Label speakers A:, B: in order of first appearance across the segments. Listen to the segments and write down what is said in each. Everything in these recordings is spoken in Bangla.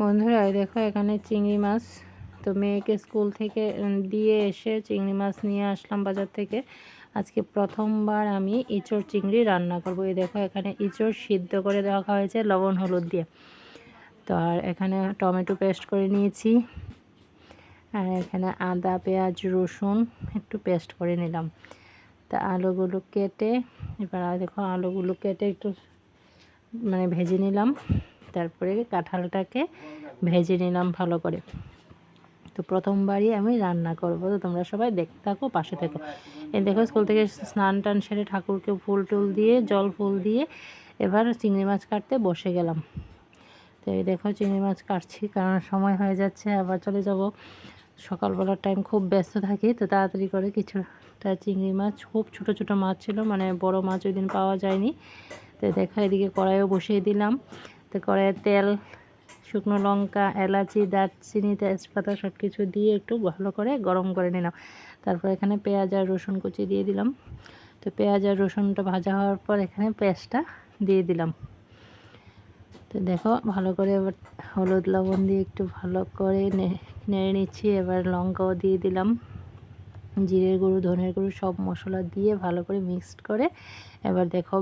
A: বন্ধুরা দেখো এখানে চিংড়ি মাছ। তো মেয়েকে স্কুল থেকে দিয়ে এসে চিংড়ি মাছ নিয়ে আসলাম বাজার থেকে। আজকে প্রথমবার আমি ইঁচড় চিংড়ি রান্না করব। এই দেখো এখানে ইঁচড় সিদ্ধ করে রাখা হয়েছে লবণ, হলুদ দিয়ে। তো আর এখানে টমেটো পেস্ট করে নিয়েছি। আর এখানে আদা, পেঁয়াজ, রসুন একটু পেস্ট করে নিলাম। তা আলুগুলো কেটে, এবার দেখো আলুগুলো কেটে একটু মানে ভেজে নিলাম। তারপরে কাঁঠালটাকে ভেজে নিলাম ভালো করে। তো প্রথমবারই আমি রান্না করব। তো তোমরা সবাই দেখতে থাকো, পাশে থেকো। এই দেখো, স্কুল থেকে স্নান টান সেরে ঠাকুরকে ফুল টুল দিয়ে, জল ফুল দিয়ে এবার চিংড়ি মাছ কাটতে বসে গেলাম। তো এই দেখো, চিংড়ি মাছ কাটছি, কারণ সময় হয়ে যাচ্ছে, আবার চলে যাব। সকালবেলার টাইম খুব ব্যস্ত থাকি, তো তাড়াতাড়ি করে কিছুটা চিংড়ি মাছ, খুব ছোট ছোট মাছ ছিল মানে বড় মাছ ওই দিন পাওয়া যায়নি। তো দেখো, এদিকে কড়াইও বসিয়ে দিলাম। তো কড়াইয়ে তেল, শুকনো লঙ্কা, এলাচি, দারচিনি, তেজপাতা সব কিছু দিয়ে একটু ভালো করে গরম করে নিলাম। তারপর এখানে পেঁয়াজ আর রসুন কুচি দিয়ে দিলাম। তো পেঁয়াজ আর রসুনটা ভাজা হওয়ার পর এখানে পেঁয়াজটা দিয়ে দিলাম। তো দেখো, ভালো করে এবার হলুদ লবণ দিয়ে একটু ভালো করে নেড়ে নিচ্ছি। এবার লঙ্কাও দিয়ে দিলাম। জিরের গুঁড়ো, ধনের গুঁড়ো সব মশলা দিয়ে ভালো করে মিক্সড করে এবার দেখো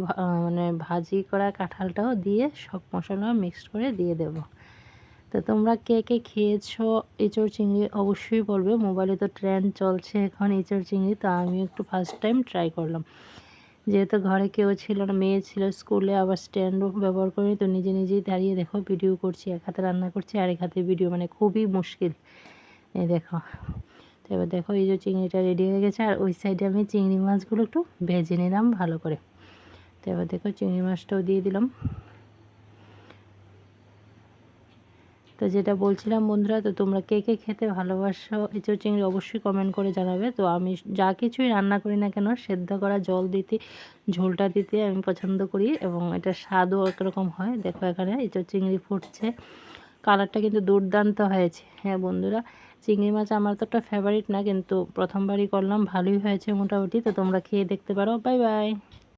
A: মানে ভাজি করা কাঁঠালটাও দিয়ে সব মশলা মিক্সড করে দিয়ে দেব। তো তোমরা কে কে খেয়েছো এঁচড় চিংড়ি অবশ্যই বলবে, মোবাইলে তো ট্রেন্ড চলছে এখন এঁচড় চিংড়ি, তো আমি একটু ফার্স্ট টাইম ট্রাই করলাম। যেহেতু ঘরে কেউ ছিল না, মেয়ে ছিল, স্কুলে আবার স্ট্যান্ডও ব্যবহার করি তো নিজে নিজেই দাঁড়িয়ে দেখো ভিডিও করছি, এক হাতে রান্না করছি আর এক হাতে ভিডিও মানে খুবই মুশকিল। এই দেখো এবার দেখো এই যে চিংড়িটা রেডি হয়ে গেছে, আর ওই সাইডে আমি চিংড়ি মাছগুলো একটু ভেজে নিলাম ভালো করে। তো এবার দেখো চিংড়ি মাছটাও দিয়ে দিলাম। তো যেটা বলছিলাম বন্ধুরা, তো তোমরা কে কে খেতে ভালোবাসো এঁচড় চিংড়ি অবশ্যই কমেন্ট করে জানাবে। তো আমি যা কিছুই রান্না করি না কেন, সেদ্ধ করা জল দিতে, ঝোলটা দিতে আমি পছন্দ করি এবং এটা স্বাদও একরকম হয়। দেখো এখানে এঁচড় চিংড়ি ফুটছে কালারটা কিন্তু দুর্দান্ত হয়েছে। হ্যাঁ বন্ধুরা চিংড়ি মাছ আমার তো একটা ফেভারিট না, কিন্তু প্রথমবারই করলাম, ভালোই হয়েছে মোটামুটি। তো তোমরা খেয়ে দেখতে পারো। Bye bye